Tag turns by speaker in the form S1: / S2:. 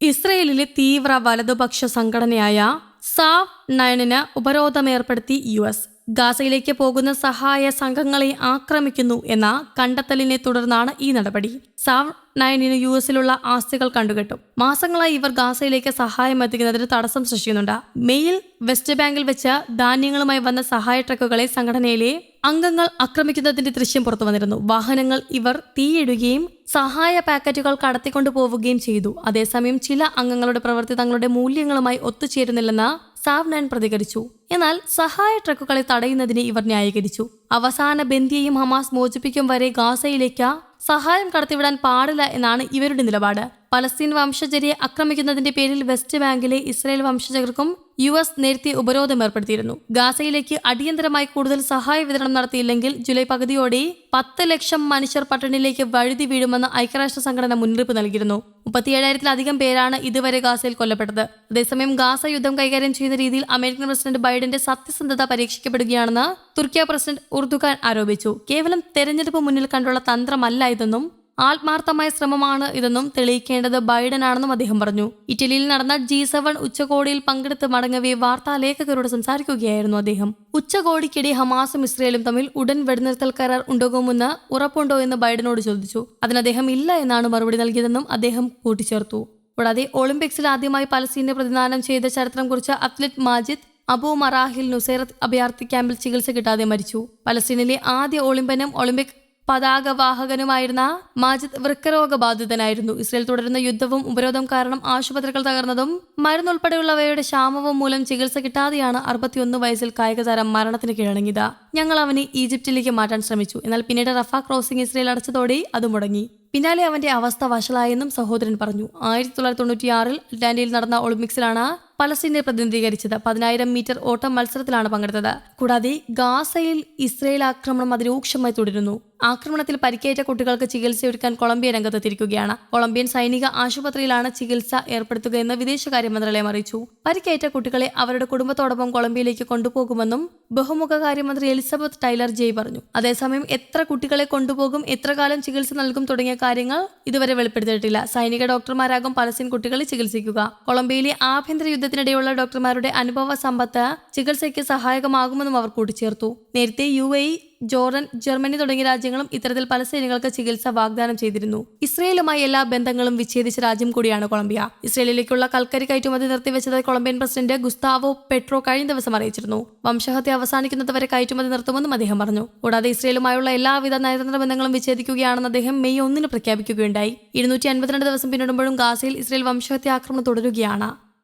S1: ഇസ്രയേലിലെ തീവ്ര വലതുപക്ഷ സംഘടനയായ സാവ് നയനിന് ഉപരോധമേർപ്പെടുത്തി യു എസ്. ഗാസയിലേക്ക് പോകുന്ന സഹായ സംഘങ്ങളെ ആക്രമിക്കുന്നു എന്ന കണ്ടെത്തലിനെ തുടർന്നാണ് ഈ നടപടി. സാവ് നയനിന് യു എസിലുള്ള ആസ്തികൾ കണ്ടുകെട്ടും. മാസങ്ങളായി ഇവർ ഗാസയിലേക്ക് സഹായം എത്തിക്കുന്നതിന് തടസ്സം സൃഷ്ടിക്കുന്നുണ്ട്. മെയിൽ വെസ്റ്റ് ബാങ്കിൽ വെച്ച് ധാന്യങ്ങളുമായി വന്ന സഹായ ട്രക്കുകളെ സംഘടനയിലെ അംഗങ്ങൾ ആക്രമിക്കുന്നതിന്റെ ദൃശ്യം പുറത്തു വന്നിരുന്നു. വാഹനങ്ങൾ ഇവർ തീയിടുകയും സഹായ പാക്കറ്റുകൾ കടത്തിക്കൊണ്ടു പോവുകയും ചെയ്തു. അതേസമയം ചില അംഗങ്ങളുടെ പ്രവൃത്തി തങ്ങളുടെ മൂല്യങ്ങളുമായി ഒത്തുചേരുന്നില്ലെന്ന് സാവ്നാൻ പ്രതികരിച്ചു. എന്നാൽ സഹായ ട്രക്കുകളെ തടയുന്നതിനെ ഇവർ ന്യായീകരിച്ചു. അവസാന ബന്ദിയെയും ഹമാസ് മോചിപ്പിക്കും വരെ ഗാസയിലേക്ക് സഹായം കടത്തിവിടാൻ പാടില്ല എന്നാണ് ഇവരുടെ നിലപാട്. പലസ്തീൻ വംശജരെ ആക്രമിക്കുന്നതിന്റെ പേരിൽ വെസ്റ്റ് ബാങ്കിലെ ഇസ്രായേൽ വംശജർക്കും യു എസ് നേരത്തെ ഉപരോധം ഏർപ്പെടുത്തിയിരുന്നു. ഗാസയിലേക്ക് അടിയന്തരമായി കൂടുതൽ സഹായ വിതരണം നടത്തിയില്ലെങ്കിൽ ജൂലൈ പകുതിയോടെ പത്ത് ലക്ഷം മനുഷ്യർ പട്ടണിലേക്ക് വഴുതി വീഴുമെന്ന് ഐക്യരാഷ്ട്ര സംഘടന മുന്നറിയിപ്പ് നൽകിയിരുന്നു. മുപ്പത്തിയേഴായിരത്തിലധികം പേരാണ് ഇതുവരെ ഗാസയിൽ കൊല്ലപ്പെട്ടത്. അതേസമയം ഗാസ യുദ്ധം കൈകാര്യം ചെയ്യുന്ന രീതിയിൽ അമേരിക്കൻ പ്രസിഡന്റ് ബൈഡന്റെ സത്യസന്ധത പരീക്ഷിക്കപ്പെടുകയാണെന്ന് തുർക്കിയ പ്രസിഡന്റ് ഉർദുഖാൻ ആരോപിച്ചു. കേവലം തെരഞ്ഞെടുപ്പ് മുന്നിൽ കണ്ടുള്ള തന്ത്രമല്ല ഇതെന്നും ആത്മാർത്ഥമായ ശ്രമമാണ് ഇതെന്നും തെളിയിക്കേണ്ടത് ബൈഡനാണെന്നും അദ്ദേഹം പറഞ്ഞു. ഇറ്റലിയിൽ നടന്ന ജി സെവൻ ഉച്ചകോടിയിൽ പങ്കെടുത്ത് മടങ്ങവേ വാർത്താലേഖകരോട് സംസാരിക്കുകയായിരുന്നു അദ്ദേഹം. ഉച്ചകോടിക്കിടെ ഹമാസും ഇസ്രയേലും തമ്മിൽ ഉടൻ വെടിനിർത്തൽ കരാർ ഉണ്ടാകുമെന്ന് ഉറപ്പുണ്ടോ എന്ന് ബൈഡനോട് ചോദിച്ചു. അതിന് അദ്ദേഹം ഇല്ല എന്നാണ് മറുപടി നൽകിയതെന്നും അദ്ദേഹം കൂട്ടിച്ചേർത്തു. കൂടാതെ ഒളിമ്പിക്സിൽ ആദ്യമായി പലസ്തീനെ പ്രതിദാനം ചെയ്ത ചരിത്രം കുറിച്ച athlete Majed Abu Maraheel Nuseirat അഭയാർത്ഥി ക്യാമ്പിൽ ചികിത്സ കിട്ടാതെ മരിച്ചു. പലസ്തീനിലെ ആദ്യ ഒളിമ്പനും ഒളിമ്പിക് പതാകവാഹകനുമായിരുന്ന മാജിദ് വൃക്കരോഗബാധിതനായിരുന്നു. ഇസ്രയേൽ തുടരുന്ന യുദ്ധവും ഉപരോധം കാരണം ആശുപത്രികൾ തകർന്നതും മരുന്നുൾപ്പെടെയുള്ളവയുടെ ക്ഷാമവും മൂലം ചികിത്സ കിട്ടാതെയാണ് അറുപത്തിയൊന്ന് വയസ്സിൽ കായിക താരം മരണത്തിന് കീഴടങ്ങിയത്. ഞങ്ങൾ അവനെ ഈജിപ്തിലേക്ക് മാറ്റാൻ ശ്രമിച്ചു. എന്നാൽ പിന്നീട് റഫ ക്രോസിംഗ് ഇസ്രയേൽ അടച്ചതോടെ അത് മുടങ്ങി. പിന്നാലെ അവന്റെ അവസ്ഥ വഷളായെന്നും സഹോദരൻ പറഞ്ഞു. ആയിരത്തി തൊള്ളായിരത്തി തൊണ്ണൂറ്റിയാറിൽ അറ്റ്ലാന്റയിൽ നടന്ന ഒളിമ്പിക്സിലാണ് പലസ്തീനെ പ്രതിനിധീകരിച്ചത് പതിനായിരം മീറ്റർ ഓട്ടം മത്സരത്തിലാണ് പങ്കെടുത്തത്. കൂടാതെ ഗാസയിൽ ഇസ്രയേൽ ആക്രമണം അതിരൂക്ഷമായി തുടരുന്നു. ആക്രമണത്തിൽ പരിക്കേറ്റ കുട്ടികൾക്ക് ചികിത്സയൊരുക്കാൻ കൊളംബിയ രംഗത്തെത്തിയിരിക്കുകയാണ്. കൊളംബിയൻ സൈനിക ആശുപത്രിയിലാണ് ചികിത്സ ഏർപ്പെടുത്തുകയെന്ന് വിദേശകാര്യ മന്ത്രാലയം അറിയിച്ചു. പരിക്കേറ്റ കുട്ടികളെ അവരുടെ കുടുംബത്തോടൊപ്പം കൊളംബിയയിലേക്ക് കൊണ്ടുപോകുമെന്നും ബഹുമുഖ കാര്യമന്ത്രി എലിസബത്ത് ടൈലർ ജെയ് പറഞ്ഞു. അതേസമയം എത്ര കുട്ടികളെ കൊണ്ടുപോകും എത്ര കാലം ചികിത്സ നൽകും തുടങ്ങിയ കാര്യങ്ങൾ ഇതുവരെ വെളിപ്പെടുത്തിയിട്ടില്ല. സൈനിക ഡോക്ടർമാരാകും പലസ്തീൻ കുട്ടികളെ ചികിത്സിക്കുക. കൊളംബിയയിലെ ആഭ്യന്തര യുദ്ധത്തിനിടെയുള്ള ഡോക്ടർമാരുടെ അനുഭവ സമ്പത്ത് ചികിത്സയ്ക്ക് സഹായകമാകുമെന്നും അവർ കൂട്ടിച്ചേർത്തു. നേരത്തെ യു എ ജോർഡൻ ജർമ്മനി തുടങ്ങിയ രാജ്യങ്ങളും ഇത്തരത്തിൽ പലസ്തീനുകൾക്ക് ചികിത്സ വാഗ്ദാനം ചെയ്തിരുന്നു. ഇസ്രയേലുമായി എല്ലാ ബന്ധങ്ങളും വിച്ഛേദിച്ച രാജ്യം കൂടിയാണ് കൊളംബിയ. ഇസ്രയേലിലേക്കുള്ള കൽക്കരി കയറ്റുമതി നിർത്തിവെച്ചത് കൊളംബിയൻ പ്രസിഡന്റ് ഗുസ്താവോ പെട്രോ കഴിഞ്ഞ ദിവസം അറിയിച്ചിരുന്നു. വംശഹത്യ അവസാനിക്കുന്നതുവരെ കയറ്റുമതി നിർത്തുമെന്നും അദ്ദേഹം പറഞ്ഞു. കൂടാതെ ഇസ്രയേലുമായുള്ള എല്ലാവിധ നയതന്ത്ര ബന്ധങ്ങളും വിച്ഛേദിക്കുകയാണെന്ന് അദ്ദേഹം മെയ് ഒന്നിന് പ്രഖ്യാപിക്കുകയുണ്ടായി. ഇരുന്നൂറ്റി അൻപത്തിരണ്ട് ദിവസം പിന്നിടുമ്പോഴും ഗാസയിൽ ഇസ്രയേൽ വംശഹത്യ ആക്രമണം തുടരുകയാണ്.